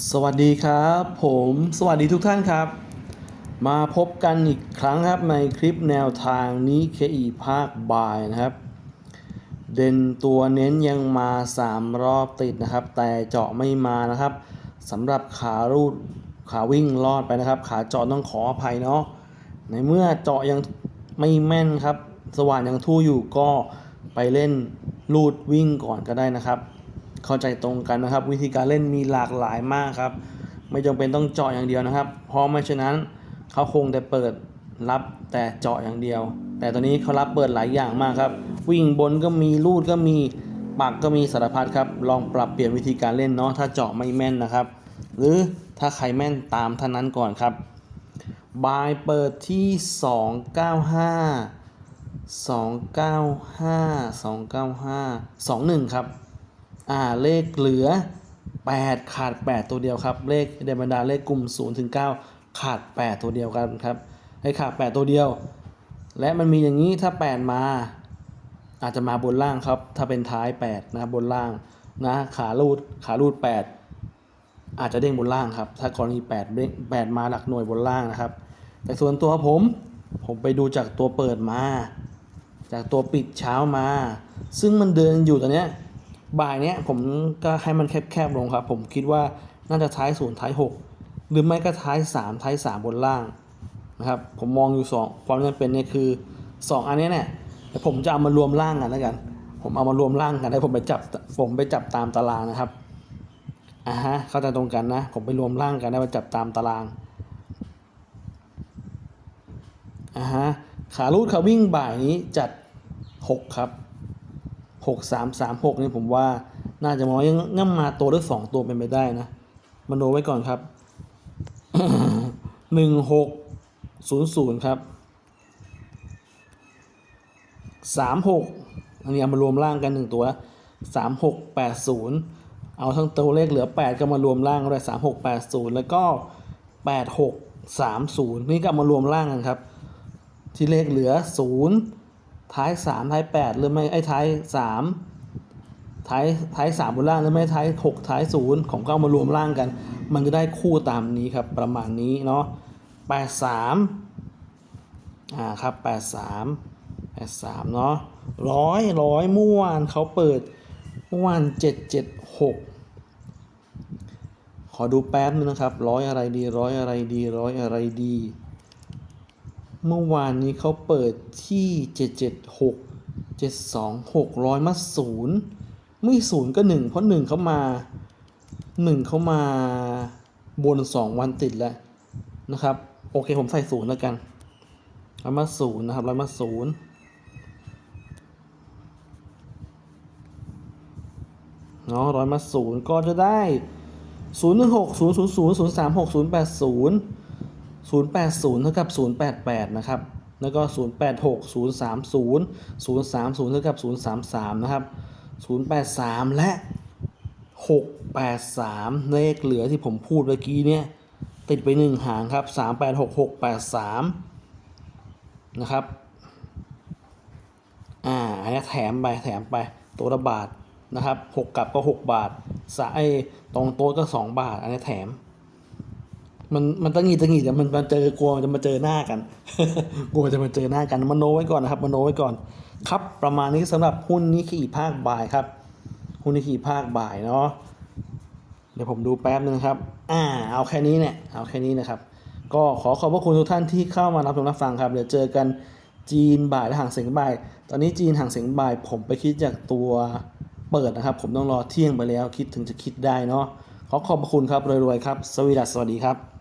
สวัสดีครับ ผมสวัสดีทุกท่านครับ มาพบกันอีกครั้งครับในคลิปแนวทางนี้เคอีภาคบ่ายนะครับ เด่นตัวเน้นยังมา 3 รอบติดนะครับ แต่เจาะไม่มานะครับสำหรับขารูดขาวิ่งรอดไปนะครับ ขาเจาะต้องขออภัยเนาะในเมื่อเจาะยังไม่แม่นครับ สว่านยังทู่อยู่ก็ไปเล่นรูดวิ่งก่อนก็ได้นะครับ เข้าใจตรงกันนะครับ วิธีการเล่นมีหลากหลายมากครับ ไม่จำเป็นต้องเจาะอย่างเดียวนะครับ เพราะไม่ฉะนั้นเขาคงแต่เปิดรับแต่เจาะอย่างเดียว แต่ตอนนี้เขารับเปิดหลายอย่างมากครับ วิ่งบนก็มีลูดก็มีปักก็มีสารพัดครับ ลองปรับเปลี่ยนวิธีการเล่นเนาะถ้าเจาะไม่แม่นนะครับ หรือถ้าใครแม่นตามท่านนั้นก่อนครับบายเปิดที่ 295 295 295 21 ครับ อ่าเลขเหลือ 8 ขาด 8 ตัวเดียวครับ เลขในบรรดาเลขกลุ่ม0ถึง9ขาด 8 ตัวเดียวกันครับให้ขาด 8 ตัวเดียว และมันมีอย่างนี้ถ้า 8 มา อาจจะมาบนล่างครับ ถ้าเป็นท้าย 8 นะบนล่างนะขาลูดขาลูด 8 อาจจะเด้งบนล่างครับ ถ้ากรณี8เด้ง8มาหลักหน่วยบนล่างนะครับ แต่ส่วนตัวผมผมไปดูจากตัวเปิดมา จากตัวปิดเช้ามา ซึ่งมันเดินอยู่ตอนเนี้ย บ่ายเนี้ยผมก็ให้มันแคบๆลงครับ ผมคิดว่าน่าจะท้ายศูนย์ท้ายหกหรือไม่ก็ท้ายสามท้ายสามบนล่างนะครับ ผมมองอยู่สองความจำเป็นเนี่ยคือสองอันนี้เนี่ยแต่ผมจะเอามารวมล่างกันแล้วกัน ผมเอามารวมล่างกันแล้ผมไปจับผมไปจับตามตารางนะครับอ่าฮะเข้าใจตรงกันนะ ผมไปรวมล่างกันแล้วไปจับตามตารางอ่าฮะขาลูดขาวิ่งบ่ายนี้จัดหกครับ หกสามสามหกนี่ผมว่าน่าจะมองยังงั้นมาตัวหรือสองตัวเป็นไปได้นะมโนไว้ก่อนครับหนึ่งหกศูนย์ศูนย์ครับสามหกอันนี้เอามารวมล่างกันหนึ่งตัวสามหกแปดศูนย์เอาทั้งตัวเลขเหลือแปดก็มารวมล่างก็ได้สามหกแปดศูนย์แล้วก็แปดหกสามศูนย์นี่ก็มารวมล่างกันครับ ที่เลขเหลือศูนย์ ท้ายสามท้ายแปดหรือไม่ไอ้ท้ายสามท้ายท้ายสามบนล่างหรือไม่ท้ายหกท้ายศูนย์ของก็เอามารวมล่างกัน มันจะได้คู่ตามนี้ครับ ประมาณนี้เนาะแปดสามอ่าครับแปดสามแปดสามเนาะร้อยร้อยเมื่อวานเขาเปิดเมื่อวานเจ็ดเจ็ดหกขอดูแป๊บนึงนะครับ ร้อยอะไรดี ร้อยอะไรดี ร้อยอะไรดี เมื่อวานนี้เขาเปิดที่ 776 726ร้อยมาศูนย์ไม่ศูนย์ก็หนึ่งเพราะหนึ่งเขามาหนึ่งเขามาบนสองวันติดแล้วนะครับ โอเคผมใส่ศูนย์แล้วกันร้อยมาศูนย์นะครับร้อยมาศูนย์เนาะร้อยมาศูนย์ก็จะได้ศูนย์หนึ่งหกศูนย์ศูนย์ศูนย์ศูนย์สามหกศูนย์แปดศูนย์ 080 เท่ากับ 088 นะครับ แล้วก็ 086 030 030 เท่ากับ 033 นะครับ 083 และ 683 เลขเหลือที่ผมพูดเมื่อกี้เนี่ย ติดไป 1 หางครับ 386683 นะครับอ่าอันนี้แถมไปแถมไปตัวละบาทนะครับ6กลับก็6บาทสายตรงโต๊ะก็2บาท อันนี้แถม มันมันตั้งงีตั้งงีแต่มันมาเจอกลัวมันจะมาเจอหน้ากัน กลัวจะมาเจอหน้ากันมโนไว้ก่อนนะครับมโนไว้ก่อน ครับประมาณนี้สำหรับหุ้นนี้ขี่ภาคบ่ายครับ หุ้นนี้ขี่ภาคบ่ายเนาะเดี๋ยวผมดูแป๊บนึงครับ อ่า เอาแค่นี้เนี่ย เอาแค่นี้นะครับ ก็ขอขอบพระคุณทุกท่านที่เข้ามารับชมรับฟังครับ เดี๋ยวเจอกันจีนบ่ายและห่างเสียงบ่าย ตอนนี้จีนห่างเสียงบ่าย ผมไปคิดจากตัวเปิดนะครับ ผมต้องรอเที่ยงไปแล้วคิดถึงจะคิดได้เนาะ ขอขอบพระคุณครับรวยๆครับ สวีดัสสวัสดีครับ